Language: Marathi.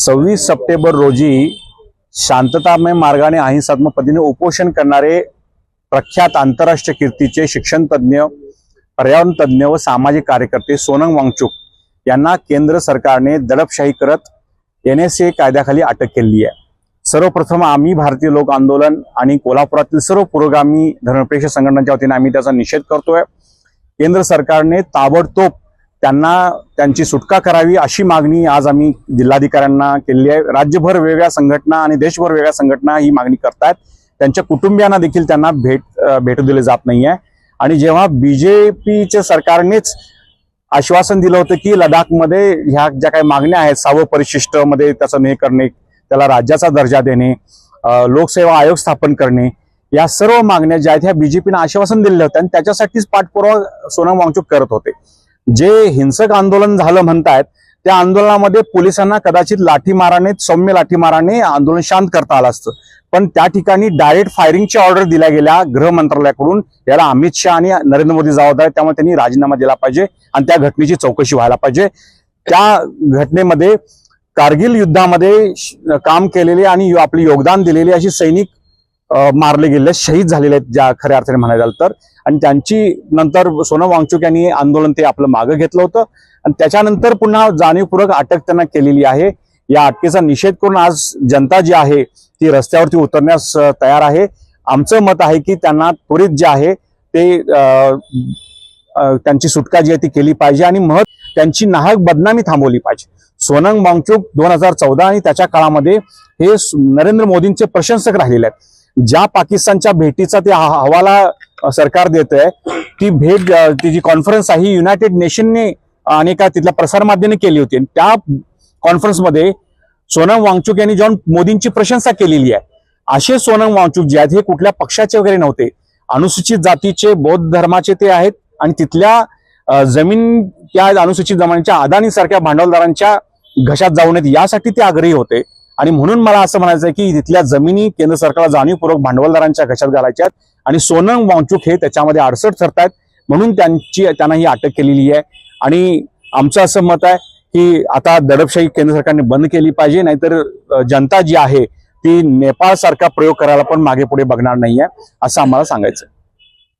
सव्वीस सप्टेंबर रोजी शांततामय मार्गाने अहिंसात्मक पद्धतीने उपोषण करणारे प्रख्यात आंतरराष्ट्रीय कीर्तीचे शिक्षण तज्ज्ञ पर्यावरण तज्ज्ञ व सामाजिक कार्यकर्ते सोनंग वांगचुक यांना केंद्र सरकारने दडपशाही करत एन एस ए कायद्याखाली अटक केली आहे. सर्वप्रथम आम्ही भारतीय लोक आंदोलन आणि कोल्हापुरातील सर्व पुरोगामी धर्मप्रेक्ष संघटनांच्या वतीने आम्ही त्याचा निषेध करतोय. केंद्र सरकारने ताबडतोब त्यांना त्यांची सुटका करावी अशी मागणी आज आम्ही जिल्हाधिकाऱ्यांना केलेली आहे. राज्यभर वेगळ्या संघटना आणि देशभर वेगळ्या संघटना ही मागणी करतायत. त्यांच्या कुटुंबियांना देखील त्यांना भेट भेटू दिले जात नाहीये. आणि जेव्हा बीजेपीच्या सरकारनेच आश्वासन दिलं होतं की लडाखमध्ये ह्या ज्या काही मागण्या आहेत सावं परिशिष्टमध्ये त्याचं हे करणे त्याला राज्याचा दर्जा देणे लोकसेवा आयोग स्थापन करणे या सर्व मागण्या ज्या आहेत ह्या बीजेपीनं आश्वासन दिलेलं होतं आणि त्याच्यासाठीच पाठपुरावा सोनम वांगचूक करत होते. जे हिंसक आंदोलन झालं म्हणतायत त्या आंदोलनामध्ये पोलिसांना कदाचित लाठीमाराने सौम्य लाठीमाराने आंदोलन शांत करता आलं असतं. पण त्या ठिकाणी डायरेक्ट फायरिंगची ऑर्डर दिल्या गेल्या गृह मंत्रालयाकडून. याला अमित शहा आणि नरेंद्र मोदी जबाबदार आहेत त्यामुळे त्यांनी राजीनामा दिला पाहिजे आणि त्या घटनेची चौकशी व्हायला पाहिजे. त्या घटनेमध्ये कारगिल युद्धामध्ये काम केलेले आणि आपले योगदान दिलेले अशी सैनिक मारले गेले शहीद झालेले आहेत ज्या खऱ्या अर्थाने म्हणायला झालं तर. आणि त्यांची नंतर सोनम वांगचूक यांनी आंदोलन ते आपलं मागं घेतलं होतं. आणि त्याच्यानंतर पुन्हा जाणीवपूर्वक अटक त्यांना केलेली आहे. या अटकेचा निषेध करून आज जनता जी आहे ती रस्त्यावरती उतरण्यास तयार आहे. आमचं मत आहे की त्यांना त्वरित जे आहे ते त्यांची सुटका जी आहे ती केली पाहिजे. आणि महत् त्यांची नाहक बदनामी थांबवली पाहिजे. सोनम वांगचूक दोन हजार चौदा आणि त्याच्या काळामध्ये हे नरेंद्र मोदींचे प्रशंसक राहिलेले आहेत. ज्या पाकिस्तानच्या भेटीचा ते हवाला सरकार देत आहे ती भेट ती जी कॉन्फरन्स आहे ही युनायटेड नेशनने आणि काय तिथल्या प्रसारमाध्यमाने केली होती. आणि त्या कॉन्फरन्समध्ये सोनम वांगचूक यांनी जाऊन मोदींची प्रशंसा केलेली आहे. असे सोनम वांगचूक जे आहेत हे कुठल्या पक्षाचे वगैरे नव्हते. अनुसूचित जातीचे बौद्ध धर्माचे ते आहेत आणि तिथल्या जमीन त्या अनुसूचित जमान्याच्या अदानी सारख्या भांडवलदारांच्या घशात जाऊ नयेत. यासाठी ते आग्रही होते. आणि म्हणून मला असं म्हणायचं आहे की तिथल्या जमिनी केंद्र सरकारला जाणीवपूर्वक भांडवलदारांच्या घशात घालायच्या आहेत आणि सोनम वांगचूक हे त्याच्यामध्ये अडसट ठरतायत म्हणून त्यांची त्यांना ही अटक केलेली आहे आणि आमचं असं मत आहे की आता दडपशाही केंद्र सरकारने बंद केली पाहिजे नाहीतर जनता जी आहे ती नेपाळ सारखा प्रयोग करायला पण मागे पुढे बघणार नाहीये असं आम्हाला सांगायचं आहे.